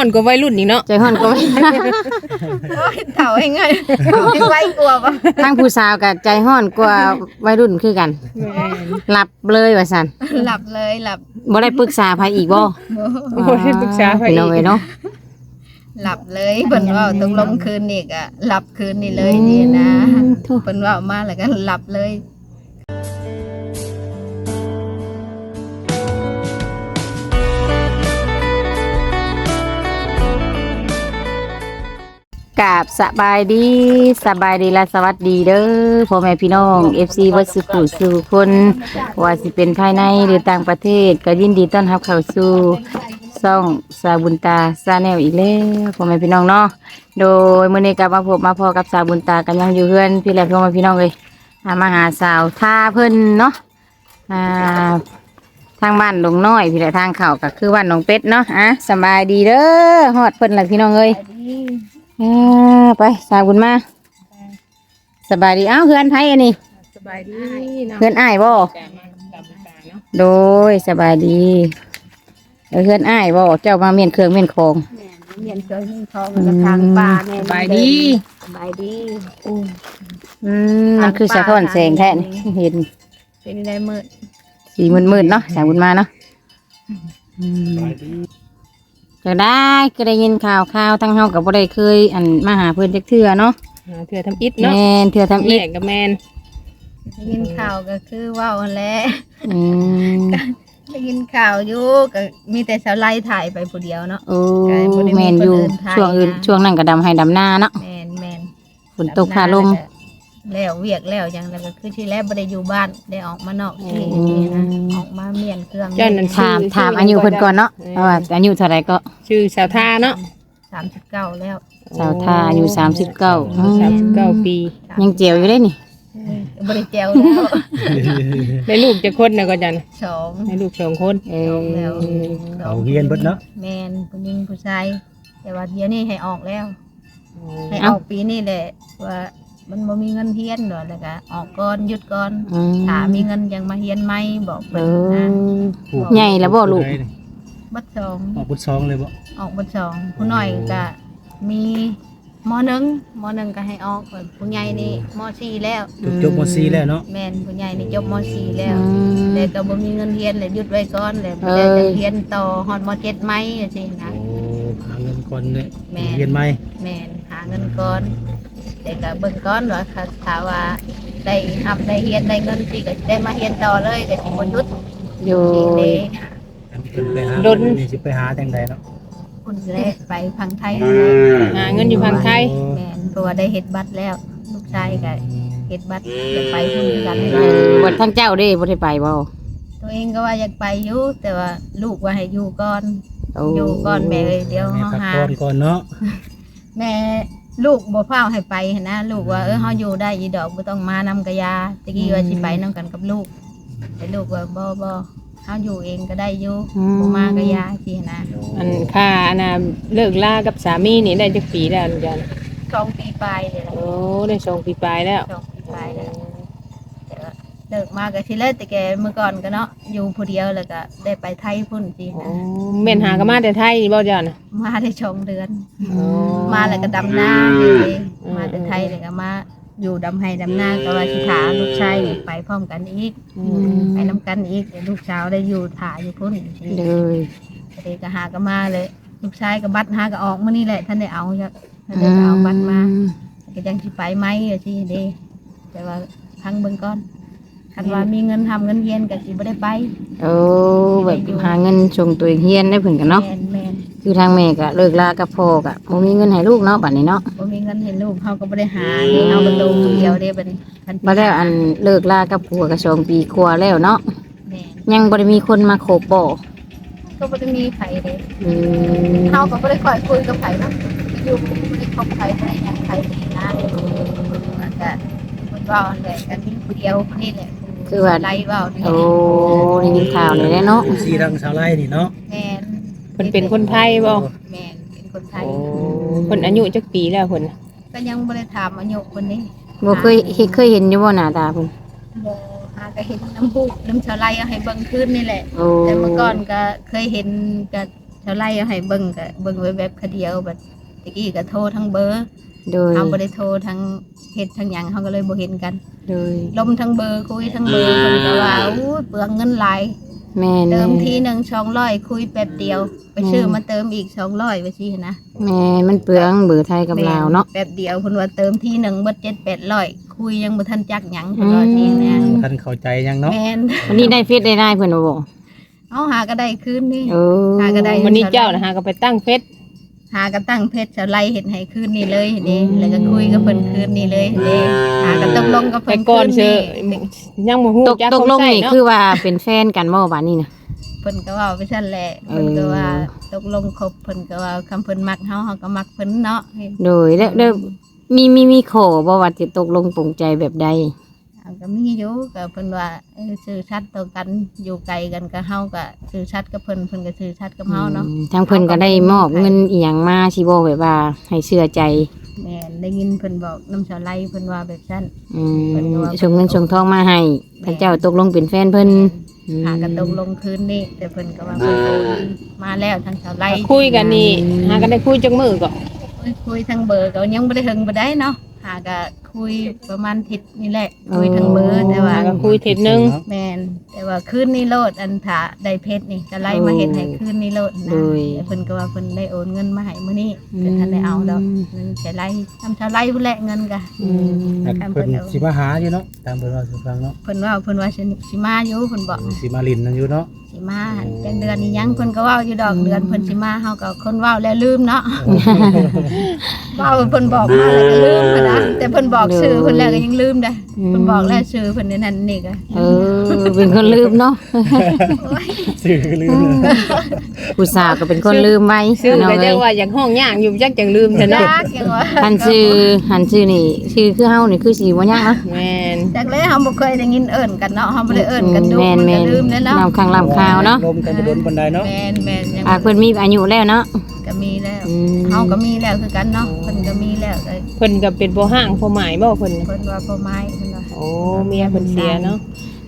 อนกว่าวัยรุ่นอีกเนาะใจฮ้อนก็ไม่โอ้ยเฒ่าให้ไงยังไว้กลัวปะทั้งผู้สาวกับใจฮ้อนกว่าวัยรุ่นคือกันหลับเลยว่าซั่นหลับเลยหลับบ่ได้ปรึกษาไผอีกบ่โอ้ยปรึกษาไผพี่อีน้องกเอ้ยเนาะหลับเลยเพิ่นว่าต้องลงคืนอีกอะหลับคืนนี่เลยนี่นะโถ่ เพิ่นว่ามาแล้วก็หลับเลย กราบสบายดีสบายดีและสวัสดีเด้อพ่อแม่พี่น้อง FC วัดสุขุสู่คนว่าสิเป็นภายในหรือต่างประเทศ ก็ยินดีต้อนรับเข้าสู่ซ่องสาบุญตาซาแนลอีกแล้วพ่อแม่พี่น้องเนาะโดยมื้อนี้กลับมาพบมาพอกับสาบุญตากันยังอยู่เฮือนพี่แหละพ่อแม่พี่น้องเลยอ่ามาหาสาวท่าเพิ่นเนาะอ่าทางบ้านดงน้อยพี่แหละทางเขาก็คือบ้านหนองเป็ดเนาะอะสบายดีเด้อฮอดเพิ่นละพี่น้องเอ้ย อ่าไปสาวบุญมาสบายดีเอ้าเฮือนไผอันนี้สบายดีเนาะเฮือนอ้ายบ่แต่มากับบุญตาเนาะโดยสบายดีเออเฮือนอ้ายบ่เจ้ามาเมียนเครื่องเมียนของแม่เมียนเคยมีทองมันก็ทางป่าแม่สบายดีสบายดีอืมมันคือสะท้อนแสงแท้นี่เห็น เป็นได้มืดสีมืดๆเนาะสาวบุญมาเนาะอืม จะได้ก็ได้ยินข่าวข่าวทั้งเฮากับบ่ได้เคย อันมาหาเพิ่นจักเทื่อเนาะอ่าเถื่อทำอิฐเนาะแม่นเทื่อทำอีกแม่กับแมนได้ยินข่าวก็คือเว่าหั่นแหละอืมได้ยินข่าวอยู่ก็มีแต่สาวไล่ถ่ายไปผู้เดียวเนาะ โอ้ไกลบ่ได้มีแม่นอยู่คนอื่นถ่ายช่วงอื่นนะ ช่วงนั้นก็ดำให้ดำหน้าเนาะแมนแมนฝนตกฟ้าลม แล้วเวียกแล้วอย่างนั้นก็คือที่แรกบ่ได้อยู่บ้านได้ออกมานอกที่อืมนี่นะออกมาเมียนเครื่องเจ้านั่นถามถามอายุเพิ่นก่อนเนาะว่าอายุเท่าไหร่ก็ชื่อสาวท่าเนาะสามสิบเก้าแล้วสาวทาอายุสามสิบเก้าสามสิบเก้าปียังเจียวอยู่เลยนี่บ่ได้แจวแล้วได้ลูกจะคนนะก็จันสองให้ลูกสองคนเอสอองแล้วเอาเฮียนเบิดเนาะแมนผู้หญิงผู้ชายแต่ว่าเดี๋ยวนี้ให้ออกแล้ว ให้อเอ้าอกปีนี้แหละว่า มันบ่มีเงินเฮียนดอกแล้วก็ออกก่อนหยุดก่อนอืมถ้ามีเงินยังมาเฮียนใหม่บอกเอเพิ่นนะอ ใหญ่แล้วบ่ลูก บัดสองออกบุญซองเลยบ่ ออกบัดสองผู้น้อยก็มีมหนึ่งมหนึ่งก็ให้ออกเพิ่นผู้ใหญ่นี่มสี่แล้วจบจบมซีแล้วเนาะแม่นผู้ใหญ่นี่จบมสี่แล้อืวมแต่ก็บ่มีเงินเรียนเลยหยุดไว้ก่อนเลยเอ้บ่ยได้จะเรียนต่อฮอดมเจ็ดไหมจังซี่นะ โอ้หาเงินก่อนเนี่ยแม่เฮียนใหม่แม่นหาเงินก่อน แต่ก็เบิ่งก่อนว่าค่ะถ้าว่าได้รับได้เรียนได้เงินสิก็ได้มาเรียนต่อเลยก็สิบ่หยุดอยู่สิเด้อันนี้เพิ่นไปหาดนนี่สิไปหาจังใดเนาะคนแรกไปพังไทยหาเงินอยู่พังไทยแม่นเพราะว่าได้เฮ็ดบัตรแล้ว ลูกชายก็เฮ็ดบัตรจะไปพุ่นคือกันเออวันทั้งเจ้าเด้บ่ได้ไปบ่ตัวเองก็ว่าอยากไปอยู่แต่ว่าลูกว่าให้อยู่ก่อน โอ้อยู่ก่อนแม่เอ้ยเดี๋ยวแม่เฮาพักหาผ่อนก่อนเนาะแม่ ลูกบ่เฝ้าให้ไปหั้นนะลูกว่าเออเฮาอยู่ได้อีดอกบ่ต้องมานำกะยาตะกี้ว่าสิไปนํกันกับลูกแต่ลูกว่าบ่บ่เฮาอยู่เองก็ได้อยู่บ่มากะยาสินะอันค่าอันน่ะเลิกลากับสามีนี่ได้จักปีแล้วจันสองปีปลายเลยล่ะโอ้ได้สองปีปลายแล้ว สองปีปลายแล้วแต่ว่า เลิกมาก็สิเลิกแต่แกเมื่อก่อนก็เนาะอยู่ผู้เดียวแล้วก็ได้ไปไทยพุ่นสิโอ้นะแม่นหากันมาแต่ไทยบ่จันมาได้ชมเดือนโอ้มาแล้วก็ดำนาเลยอืม มาแต่ไทยแล้วก็มาอยู่ดำไห้ดำนาก็ว่าสิถาลูกชายนี่ไปพร้อมกันอีกอืมไปน้ำกันอีกเดี๋ยวลูกสาวได้อยู่ถ่ายอยู่พุ่นอยู่ที่เลยเด็กก็หาก็มาเลย ลูกชายก็บัตรหาก็ออกมานี่แหละ ท่านได้เอาจ้ะท่านได้เอาบัตรมาก็ยังสิไปไหมอะสิเด้แต่ว่าพังเบิ่งก่อน คันว่ามีเงินทำเงินเย็นก็สิบ่ได้ไปโอ้แบบหาเงินส่งตัวเองเฮียนได้เพิ่นกันเนาะแม่นแม่นคือทางแม่ก็เลิกลากับพ่อก็บ่มีเงินให้ลูกเนาะบัดนี้เนาะบ่มีเงินให้ลูกเขาก็บ่ได้หาเด้เอาประตูคนเดียวเด้บัดนี้คันบ่ได้อันเลิกลากับผัวก็สองปีกว่าแล้วเนาะแม่นยังบ่ได้มีคนมาโคบบ่ก็บ่ได้มีไผเด้อืมเขาก็บ่ได้ค่อยคุยกับไผเนาะอยู่บ่ได้คบไผบ่ได้หยังไผนี่นะมันก็มันเว้าอันแหละกันมีผู้เดียวคนนี้แหละ คือว่า ไล่เว้านี่โอ้ได้ยินข่าวนี่แหละเนาะซีทางสาวไร่นี่เนาะแม่นเพิ่นเป็นคนไทยบ่แม่นเป็นคนไทย โอ้เพิ่นอายุจักปีแล้วเพิ่นน่ะก็ยังบ่ได้ถามอายุคนนี้บ่เคยเห็นเคยเห็นอยู่บ่หน้าตาเพิ่นบ่หาก็เห็นน้ำพุน้ำชาวไร่เอาให้เบิ่งขึ้นนี่แหละ โอ้แต่เมื่อก่อนก็เคยเห็นก็ชาวไร่เอาให้เบิ่งก็เบิ่งไว้แบบคเดียวบัดตะกี้ก็โทรทั้งเบอร์ โดยเอาบ่ได้โทรทั้งเฮ็ดทั้งหยังเฮาก็เลยบ่เห็นกันโดยลมทั้งเบอร์คุยทั้งเบอร์เพิ่นก็ว่าอู้ยเปลืองเงินหลายแม่นเติมทีหนึง200คุยแป๊บเดียว ไปซื้อมาเติมอีก200ว่าซี่นะแม่นมันเปลืองเบอร์ไทยกับลาวเนาะแป๊บเดียวเพิ่นว่าเติมทีหนึงเบิด7 800คุยยังบ่ทันจักหยังเพิ่นว่าซี่นะท่านเข้าใจยังเนาะแม่นวันนี้ได้เฟซได้ได้เพิ่นบ่บอกเอาหาก็ได้คืนนี่เออหาก็ได้วันนี้เจ้านะฮะก็ไปตั้งเฟซ หาก็ตั้งเพชรจะไล่เห็นให้คืนนี่เลยนี่แล้วก็คุยกับเพิ่นคืนนี่เลยนี่หาก็ตกลงกับไปเพิ่นก่อนคืเชื่อนี่ยังบ่ฮู้ตกจักตกลงความใส่นี่เนาะคือว่าเป็นแฟนกันบ่บัดนี้น่ะเพิ่นก็เว่าไปซั่นแหละเพิ่นก็ว่าตกลงคบเพิ่นก็ว่าคำเพิ่นมักเฮาเฮาก็มักเพิ่นเนาะ โดยแล้วแล้วมีมีมีขอบ่ว่าจะตกลงปลงใจแบบใด เอาก็มีอยู่ก็เพิ่นว่าเออสื่อชัดต่อกันอยู่ไกลกันก็เฮาก็สื่อชัดกับเพิ่นเพิ่นก็สื่อชัดกับเฮาเนาะอืมทางเพิ่นก็ได้มอบเงินอีหยังมาสิบ่แบบว่า ให้เชื่อใจแม่นได้ยินเพิ่นบอกน้ำชาไลเพิ่นว่าแบบซั่นอืมเพิ่นก็ว่าส่งเงินส่งทองมาให้พระเจ้าตกลงเป็นแฟนเพิ่นอืมหากันตกลงคืนนี่แต่เพิ่นก็ว่าเพิ่นโอนมาแล้วทางชาวไลคุยกันนี่หากันได้คุยจักมื้อก็คุยคุยทางเบอร์ก็ยังไม่ได้หึงบ่ได้เนาะหาก็ คุยประมาณทิศนี่แหละ คุยทางเบอร์แต่ว่าก็คุยเท็ดนึง แมนแต่ว่าคืนนี้โลดอันถาได้เพชรนี่จะไล่มาเห็นให้คืนนี้โลดนะแต่เพิ่นก็ว่าเพิ่นได้โอนเงินมาให้มื้อนี้แต่ท่านได้เอาดอกเงินจะไล่ทำชาวไล่พุ่นแหละเงินก็ อืมแต่เพิ่นสิมาหาอยู่เนาะตามเพิ่นว่าสิฟังเนาะเพิ่นว่าเพิ่นว่าสิสิมาอยู่เพิ่นบอกสิมาลินนั่นอยู่เนาะ สิมาจังเดือนนี้ยังเพิ่นก็เว้าอยู่ดอกเดือนเพิ่นสิมาเฮาก็คนเว้าแล้วลืมเนาะเว้าเพิ่นบอกมาแล้วก็ลืมอะนะแต่เพิ่นบอกชื่อเพิ่นแล้วก็ยังลืมได้ เพิ่นบอกแล้วชื่อเพิ่นในนั้นนี่ก็เออ เป็นคนลืมเนาะสื่อลืมเลยผู้สาวก็เป็นคนลืมไว้ซึ่งเนาะก็เอ้จะยว่าอยากห้องย่างอยู่จักจังลืมซะเนาะยากยังว่าหันชื่อหันชื่อนี่ชื่อคือเฮานี่คือสิบ่ยากเนาะแม่นจากเลยเฮาบ่เคยได้ยินเอิ้นกันเนาะเฮาบ่ได้เอิ้นกันดูแม่นมันแม่ก็นลืมแล้วเนาะลำข้างลำข่าวเนาะลมกันบ่โดนปานใดเนาะแม่นแม่นยังอ่าเพิ่นมีอายุแล้วเนาะ ก็มีแล้วอืมเฮาก็มีแล้วคือกันเนาะเพิ่นก็มีแล้วก็เพิ่นก็เป็นบ่ห้างบ่หมายบ่เพิ่นเพิ่นว่าพ่อไม้เพิ่นว่าโอ้เมียเพิ่นเสียเนาะ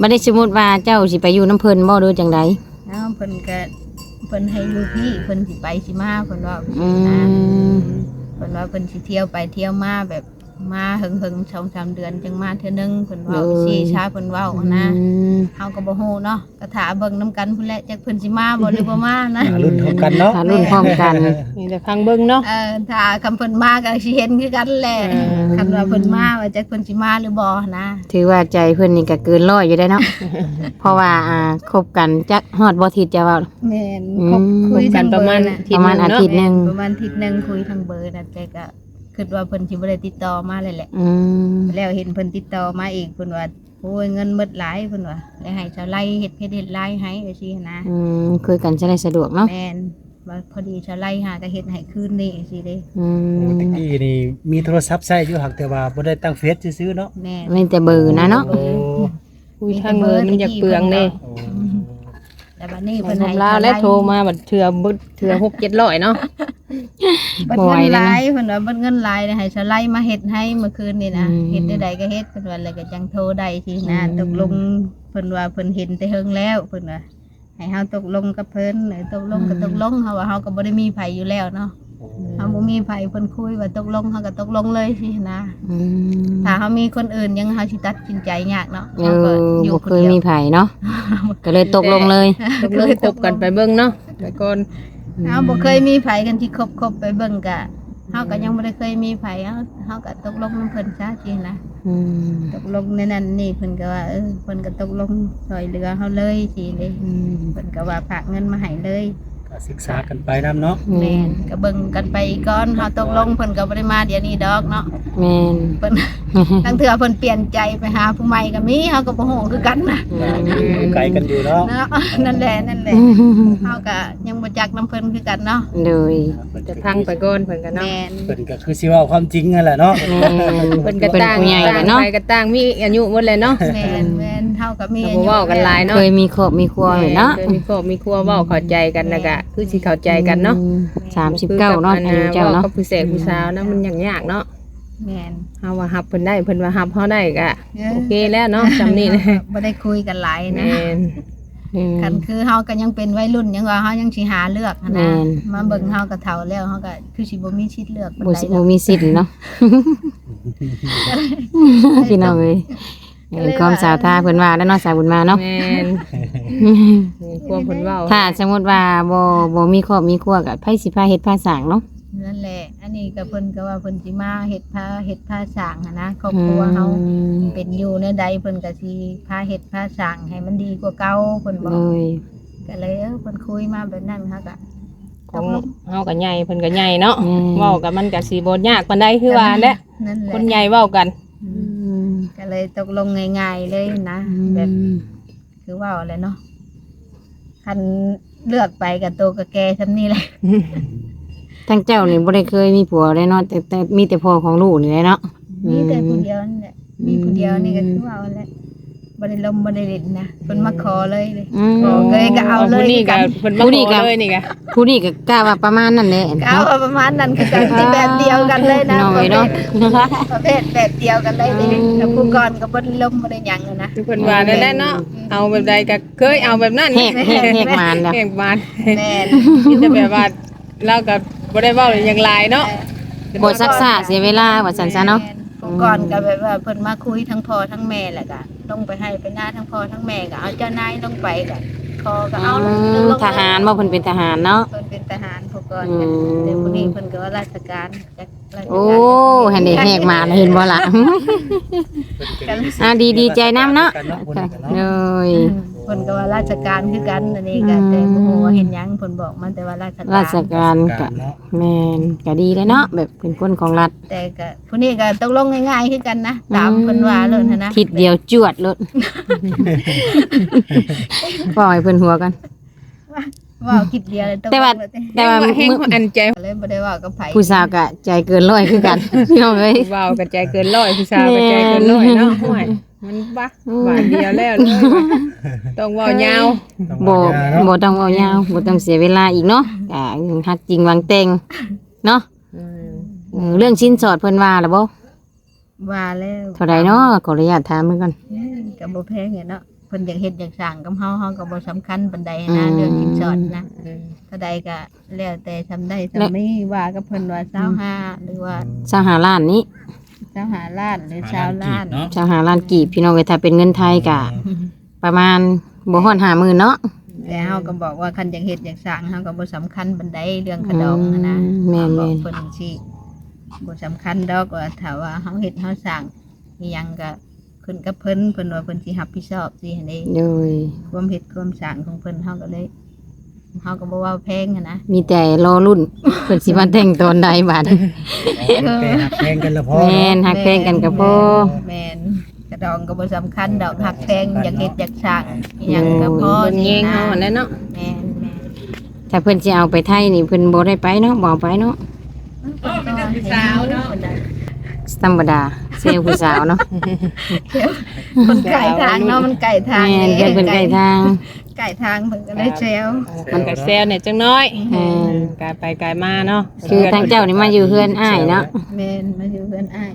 บ่ได้สมมุติว่าเจ้าสิไปอยู่น้ำเพิ่นบ่หรือจังใดเนาะเพิ่นก็เพิ่นให้อยู่พี่เพิ่นสิไปสิมาเพิ่นว่าอืนะมเพิ่นว่าเพิ่นสิเที่ยวไปเที่ยวมาแบบ มาหึงๆ2-3เดือนจังมาเทื่อนึงเพิ่นเว้าสิชาเพิ่นเว้านะอืมเฮาก็บ่ฮู้เนาะก็ถาเบิ่งนํกันพุ่นแหละจักเพิ่นสิมาบ่หรือบ่มานะหารุ่นเท่ากันเนาะถ้ารุ่นพร้อมกัน นี่แต่ฟังเบิ่งเนาะ เออถ้าคำเพิ่นมาก็สิเห็นคือกันแหละอืม คันว่าเพิ่นมาว่าจักเพิ่นสิมาหรือบ่นะถือว่าใจเพิ่นนี่ก็เกินร้อยอยู่ได้เนาะ เพราะว่าอ่าคบกันจักฮอดบ่ทิศจะว่า แม่นอืมคบคุยกัทานงประเบอมาณร์น่ะทีประมาณหอานึงเนาะทิตย์หนึง ประมาณอาทิศนึงคุยทางเบอร์น่ะแต่ก็ คิดว่าเพิ่นสิบ่ได้ติดต่อมาเลยแหละ อืมแล้วเห็นเพิ่นติดต่อมาอีกเพิ่นว่าโอ้ยเงินหมดหลายเพิ่นว่าแล้วให้ชาวไร่เฮ็ดเพชรเฮ็ดไร่ให้ว่าซี่นะอืมคุยกันจะได้สะดวกเนาะแม่นว่าพอดีชาวไร่หาก็เฮ็ดให้คืนนี้สิเด้อืมตะกี้นี่มีโทรศัพท์ใช้อยู่หักแต่ว่าบ่ได้ตั้งเฟซซื่อๆเนาะแม่นมีแต่เบอร์นะเนาะ โอ้ คุยทางเบอร์มันอยากเปลืองเด้ โอ้ แต่บัดนี้เพิ่เพิ่นนให้ทำลาวและโทรมาบัดเทื่อบึดเทื่อ6 700เนาะเบิดบ่ไหวเงินแล้วหนะลายเพิ่นว่าเบิดเงินหลายเนี่ยให้ชาวไร่มาเฮ็ดให้เมื่อคืนนี่นะอืมเฮ็ดได้ใดก็เฮ็ดเพิ่นว่าแล้วก็จังโทรได้สินะอืมตกลงเพิ่นว่าเพิ่นเห็นแต่เฮิงแล้วเพิ่นว่าให้เฮาตกลงกับเพิ่นเออตกลงก็ตกลงเฮาว่าเฮาก็บ่ได้มีไผอยู่แล้วเนาะ เฮาบ่มีไผเพิ่นคุยว่าตกลงเฮาก็ตกลงเลยสินะอืมถ้าเฮามีคนอื่นยังเฮาสิตัดสินใจยากเนาะเอเฮาก็ออยู่บ่คเคนยเดียวมีไผเนาะก็เลยตกลงเลย ตกลงคบกันไปเบิ่งเนาะไปก่อนเฮาบ่เคยมีไผกันที่คบคบไปเบิ่งก็เฮาก็ยังบ่ได้เคยมีไผเฮาเฮาก็ตกลงนำเพิ่นซะสินะ อืมตกลงในนั้นนี่เพิ่นก็ว่าเออเพิ่นก็ตกลงซอยเรือเฮาเลยสิเลยอืมเพิ่นก็ว่าฝากเงินมาให้เลย ก็ศึกษากันไปนํเนาะแม่นก็เบิ่งกันไปก่อนเฮาตกลงเพิ่นก็บ่ได้มาเดี๋ยวนี้ดอกเนาะแม่น เพิ่นทั้งเทื่อเพิ่นเปลี่ยนใจไปหาผู้ใหม่ก็มีเฮาก็บ่ฮู้คือกันนะอยู่ไกลกันอยู่เนาะเนาะนั่นแหละนั่นแหละเฮาก็ยังบ่จักนํเพิ่นคือกันเนาะโดย จะพังไปก่อนเพิ่นก็เนาะแม่นเพิ่นก็คือสิเว้าความจริงนั่นแหละเนาะแม่นเพิ่นก็เป็นต่างผู้ใหญ่ต่างแล้วเนาะ ไปก็ต่างมีอายุหมดเลยเนาะ แม่นแม่นเฮาก็มีก็บ่เว้ากันหลายเนาะเคยมีครอบมีครัวเลยเนาะเคยมีครอบมีครัวเว้าเข้าใจกันแล้วก็คือสิเข้าใจกันเนาะสามสิบเก้าเนาะอายุเจ้าว้เนาะกับผู้เสกผู้สาวนะมันยากยากเนาะแม่นเฮาว่าฮับเพิ่นได้เพิ่นว่าฮับเฮาได้ก็เออโอเคแล้วเนาะจำนี่นะบ่ได้คุยกันหลายนะแม่นอืมคันคือเฮาก็ยังเป็นวัยรุ่นยังว่าเฮายังสิหาเลือกหั้นนะแม่นมาเบิ่งเฮาก็เฒ่าแล้วเฮาก็คือสิบ่มีชิดเลือกปานบ่ใดสิหรบ่อกมีสิทธิ์เนาะพี่น้องเอ้ย เป็นความสาวท่าเพิ่นว่าแล้วเนาะสาวบุญมาเนาะ แม่นความเพิ่นเว้าถ้าสมมุติว่าบ่บ่มีครอบมีครัวก็ไผสิพาเฮ็ดพาสร้างเนาะ นั่นแหละ อันนี้ก็เพิ่นก็ว่าเพิ่นสิมาเฮ็ดพาเฮ็ดพาสร้างหั้นนะครอบครัวเฮาอืม เป็นอยู่ในใดเพิ่นก็สิพาเฮ็ดพาสร้างให้มันดีกว่าเก่าเพิ่นบอเลกยก็เลยเออเพิ่นคุยมาแบบนั้นค่ะก็ ของเฮาก็ใหญ่เพิ่นก็ใหญ่เนาะอืมเว้ากันมันก็สิบ่ยากปานใดคือว่าแหละนั่นแหละคนใหญ่เว้ากันอือืมมก็ เลยตกลงง่ายๆเลยนะแบบคือว่าอะไรเนาะคันเลือกไปกับตัวกับแกซำนี่แหละทั้งเจ้านี่บ่ได้เคยมีผัวเลยเนาะแต่แต่มีแต่พ่อของลูกนี่แหละเนาะมีแต่ผู้เดียวนั่นแหละมีผู้เดียวนี่ก็คือว่าเอาแหละ บ่ได้ลมบ่ได้เล่นนะเพิ่นมาขอเลยเลยอืม ขอเลยก็เอาเลยผู้นี้ก็กันเพิ่นมาผู้นี้ขก็ อเลยนี่ก็ผู้นี้ก็กล้าว่าประมาณนั้นแหละก็เอาประมาณนั้นคือกันที่แบบเดียวกันเลยนะน้อยเนาะ ประเภทแบบเดียวกันเลยนี่อืมแล้วผู้ก่อนก็บ่ได้ลมบ่ได้หยังเลยนะเพิ่นว่านั่นแหละเนาะเอาแบบใดก็เคยเอาแบบนั้นแหกแหกแหกมานแล้ว แหกมานแม่นที่จะแบบว่าเราก็บ่ได้เว้าอย่างหลายเนาะบ่ซักซ่าเสียเวลาว่าซั่นซะเนาะ ผู้ก่อนก็แบบว่าเพิ่นมาคุยทั้งพ่อทั้งแม่แหละก็ ลงไปให้ไปหน้าทั้งพ่อทั้งแม่ก็เอาเจ้านายลงไปก็คอก็เอาลงอืมลงทหารบ่เพิ่นเป็นทหารเนาะเพิ่นเป็นทหารผู้ก่อนอืมแต่ผู้นี้เพิ่นก็ว่าราชการจักราชการโอ้เห็นได้แหกมานเห็นบ่ล่ะ อ่าดีดีใจน้ำเนาะกันเนาะคนกัน เนาะเลยเพิ่นก็ว่าราชการคือกันอันนี้ก็แต่บ่ฮู้ว่าเห็นหยังเพิ่นบอกมันแต่ว่าราชการราชการก็เนาะแม่นก็ดีเลยเนาะแบบเป็นคนของรัฐแต่ก็ผู้นี้ก็ตกลงง่ายๆคือกันนะตามเพิ่นว่าเลยหั้นนะทิศเดียวจวดเลยปล่อยเพิ่นหัวกันว่าคิดเดียวเลยตกลงแต่ว่าเลยแต่ว่าแห้งมึงอันใจเลยบ่ได้ว่ากับไผผู้สาวก็ใจเกินร้อยคือกันพี่น้องเอ้ยเว้ากับใจเกินร้อยผู้สาวกับใจเกินร้อยเนาะห่วย มันบ้าบาทเดียวแล้วเลยว่ะต้องเว้ายาวบ่ต้องบ่ว่าเนาะต้องเอายาวบ่ต้องเสียเวลาอีกเนาะก็ฮักจริงหวังแต่งเนาะเออเรื่องชิ้นสอดเพิ่นว่าแล้วบ่ว่าแล้วเท่าใดเนาะขออนุญาตถามเพิ่นก่อนอืมก็บ่แพงเนี่ยเนาะเพิ่นอยากเฮ็ดอยากสร้างกับเฮาเฮาก็บ่สำคัญปานใดนะเรื่องสินสอดนะเท่าใดก็แล้วแต่ทำได้ทำไม่ว่ากับเพิ่นว่า25หรือว่า สหาล้านนี้ 25ล้านหรือ20ล้านเนาะสหาล้านกีบพี่น้องเอ้ยถ้าเป็นเงินไทยก็ประมาณบ่ฮอด50,000เนาะแต่เฮาก็บอกว่าคันอยากเฮ็ดอยากสร้างเฮาก็บ่สำคัญปานใดเรื่องขะดองอะนะอืมแม่นๆบอกเพิ่นสิบ่สำคัญดอกว่าถ้าว่าเฮาเฮ็ดเฮาสร้างอีหยังก็ขึ้นกับเพิ่นเพิ่นว่าเพิ่นสิรับผิดชอบสิหั่นเด้ โดยความเฮ็ดความสร้างของเพิ่นเฮาก็เลย เฮาก็บ่ว่าแพงหันนะมีแต่รอรุ่นเพิ่นสิมาแต่งตอนใดบาดแต่หักแพงกันละพอแม่นเนาะหักแพงกันก็พอแม่นกระดองก็บ่สำคัญดอกหักแพงอยากเฮ็ดอยากสร้างอีหยังก็พอคนสิเงี้ยงนะเฮาอันนั้นเนาะแม่นแม่นถ้าเพิ่นสิเอาไปไทยนี่เพิ่นบ่ได้ไปเนาะบ่เอาไปเนาะสาวเนาะธรรมดาเซลล์ผู้สาวเนาะมันไก่ทางเนาะมันไก่ทางแม่นเพิ่นเพิ่นใกล้ทาง ไก่ทางเพิ่นก็เลยแซวมันก็แซวเนี่ยจังน้อยแม่นกายไปกายมาเนาะคือทางเจ้านี่มาอยู่เฮือนอ้ายเนาะแม่นมาอยู่เพื่อนอ้าย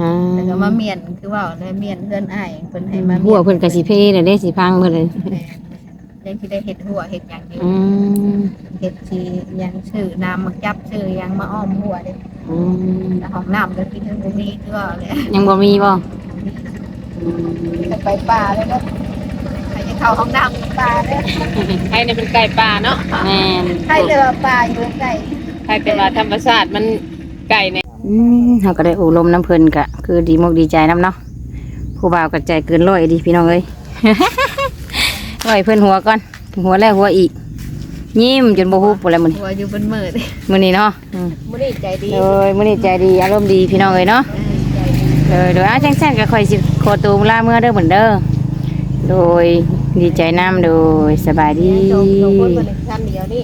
อ่าแล้วก็มาเมียนคือว่าเลยเมียนเพื่อนอ้ายเพิ่นให้มาหัวเพิ่นก็สิเพแล้วเด้สิพังเพิ่นเลยแม่นยังสิได้เฮ็ดหัวเฮ็ดหยังอยู่อืมเฮ็ดสิหยังชื่อน้ำมาจับชื่อหยังมาอ้อมหัวเด้อืมแล้วห้องน้ำก็คือบ่มีคือว่าเลยยังบ่มีบ่ ไปป่าเลยเนาะใครจะ เข้าห้องน้ำป่าเด้อไอ้นี่เป็นไก่ป่าเนาะแม่นให้เรือป่าอยู่ใกล้ไก่แต่ว่าธรรมชาติมันไก่ในอืมเฮาก็ได้อบรมน้ำเพิ่นก็คือดีมกดีใจนํเนาะผู้บ่าวก็ใจเกินร้อยดีพี่น้องเอ้ย ร้อยเพิ่นหัวก่อน หัวแล้วหัวอีก ยิ้มจนบ่ฮู้ปานใดมื้อนี้หัวอยู่บนมือเด้มื้อนี้เนาะอืมมื้อนี้ใจดีโดยมื้อนี้ใจดีอารมณ์ดีพี่น้องเอ้ยเนาะ เออใจดีโดยโดยอาจังซั่นก็ค่อยสิขอตัวลาเมื่อเด้อเหมือนเด้อ โดย ดีใจนํโดยสบายดีโชคโชคคนบ่ได้ทำเดียวนี่